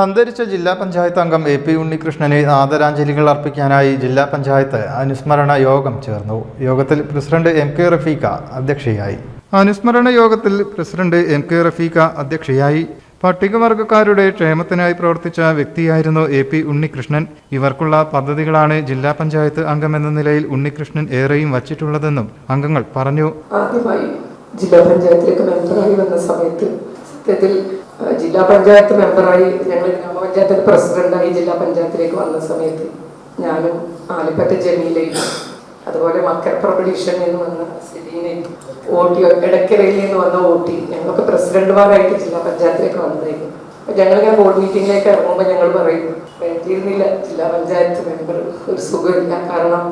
അന്തരിച്ച ജില്ലാ പഞ്ചായത്ത് അംഗം എ പി ഉണ്ണികൃഷ്ണന് ആദരാഞ്ജലികൾ അർപ്പിക്കാനായി ജില്ലാ പഞ്ചായത്ത് അനുസ്മരണ യോഗം ചേർന്നു. യോഗത്തിൽ പ്രസിഡന്റ് എം കെ റഫീഖ അധ്യക്ഷയായി. അനുസ്മരണ യോഗത്തിൽ പ്രസിഡന്റ് എം കെ റഫീഖ അധ്യക്ഷയായി. പട്ടികവർഗക്കാരുടെ ക്ഷേമത്തിനായി പ്രവർത്തിച്ച വ്യക്തിയായിരുന്നു എ പി ഉണ്ണികൃഷ്ണൻ. ഇവർക്കുള്ള പദ്ധതികളാണ് ജില്ലാ പഞ്ചായത്ത് അംഗമെന്ന നിലയിൽ ഉണ്ണികൃഷ്ണൻ ഏറെയും വച്ചിട്ടുള്ളതെന്നും അംഗങ്ങൾ പറഞ്ഞു. ആദ്യമായി ജില്ലാ പഞ്ചായത്തിലേക്ക് മെമ്പറായി വന്ന സമയത്ത് സത്യത്തിൽ ജില്ലാ പഞ്ചായത്ത് മെമ്പറായി ഞങ്ങൾ ഗ്രാമപഞ്ചായത്തിന്റെ പ്രസിഡന്റായി ജില്ലാ പഞ്ചായത്തിലേക്ക് വന്ന സമയത്ത് ഞാനും ആലിപ്പറ്റ ജമീലയും അതുപോലെ മക്കരപ്പുറം എന്ന് വന്ന സെലീനയും ഓട്ടി എടക്കരയിൽ നിന്ന് വന്ന ഓട്ടി ഞങ്ങളൊക്കെ പ്രസിഡന്റുമാരായിട്ട് ജില്ലാ പഞ്ചായത്തിലേക്ക് വന്നതായിരുന്നു. ഞങ്ങളിങ്ങനെ ബോർഡ് മീറ്റിങ്ങിലേക്ക് ഇറങ്ങുമ്പോൾ ഞങ്ങൾ പറയും വേണ്ടിയിരുന്നില്ല ജില്ലാ പഞ്ചായത്ത് മെമ്പർ ഒരു സുഖമില്ല. കാരണം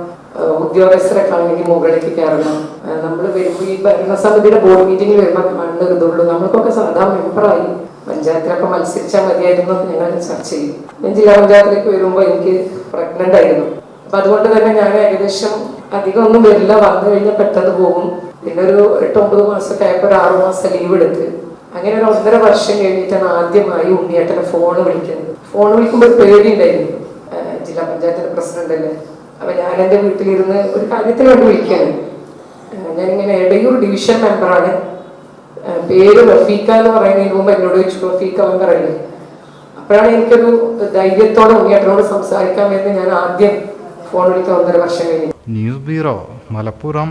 ഉദ്യോഗസ്ഥരെ ആണെങ്കിൽ മുകളിലേക്ക് കയറണം. നമ്മൾ വരുമ്പോൾ ഈ ഭരണസമിതിയുടെ ബോർഡ് മീറ്റിംഗിൽ വരുമ്പോൾ കാണുന്ന ഇതുള്ളൂ നമ്മൾക്കൊക്കെ സാധാ മെമ്പറായി പഞ്ചായത്തിലൊക്കെ മത്സരിച്ചാൽ മതിയായിരുന്നു എന്ന് ഞങ്ങൾ ചർച്ച ചെയ്യും. ഞാൻ ജില്ലാ പഞ്ചായത്തിലേക്ക് വരുമ്പോൾ എനിക്ക് പ്രഗ്നന്റ് ആയിരുന്നു. അപ്പൊ അതുകൊണ്ട് തന്നെ ഞാൻ ഏകദേശം അധികം ഒന്നും വരില്ല. വന്നു കഴിഞ്ഞാൽ പെട്ടെന്ന് പോകും. പിന്നെ ഒരു എട്ട് ഒമ്പത് മാസമൊക്കെ ആയപ്പോൾ ഒരു ആറു മാസം ലീവ് എടുത്ത്. അങ്ങനെ ഒരു ഒന്നര വർഷം കഴിഞ്ഞിട്ടാണ് ആദ്യമായി ഉണ്ണിയേട്ടനെ ഫോൺ വിളിക്കുന്നത്. ഫോൺ വിളിക്കുമ്പോൾ ഒരു പേടിയുണ്ടായിരുന്നു. ജില്ലാ പഞ്ചായത്തിന്റെ പ്രസിഡന്റ് അല്ലേ? അപ്പൊ ഞാൻ എന്റെ വീട്ടിലിരുന്ന് ഒരു കാര്യത്തിന് വേണ്ടി ആ, ഞാനിങ്ങനെ എടയൂർ ഡിവിഷൻ മെമ്പറാണ് പേര് റഫീഖ എന്ന് പറയുന്നതിന് മുമ്പ് എന്നോട് ചോദിച്ചു റഫീഖ മെമ്പർ അല്ലേ? അപ്പോഴാണ് എനിക്കൊരു ധൈര്യത്തോടെ ഉണ്ണിയേട്ടനോട് സംസാരിക്കാമെന്ന് ഞാൻ ആദ്യം ഫോൺ വിളിക്കാൻ ഒന്നര വർഷം കഴിഞ്ഞു. News bureau Malappuram.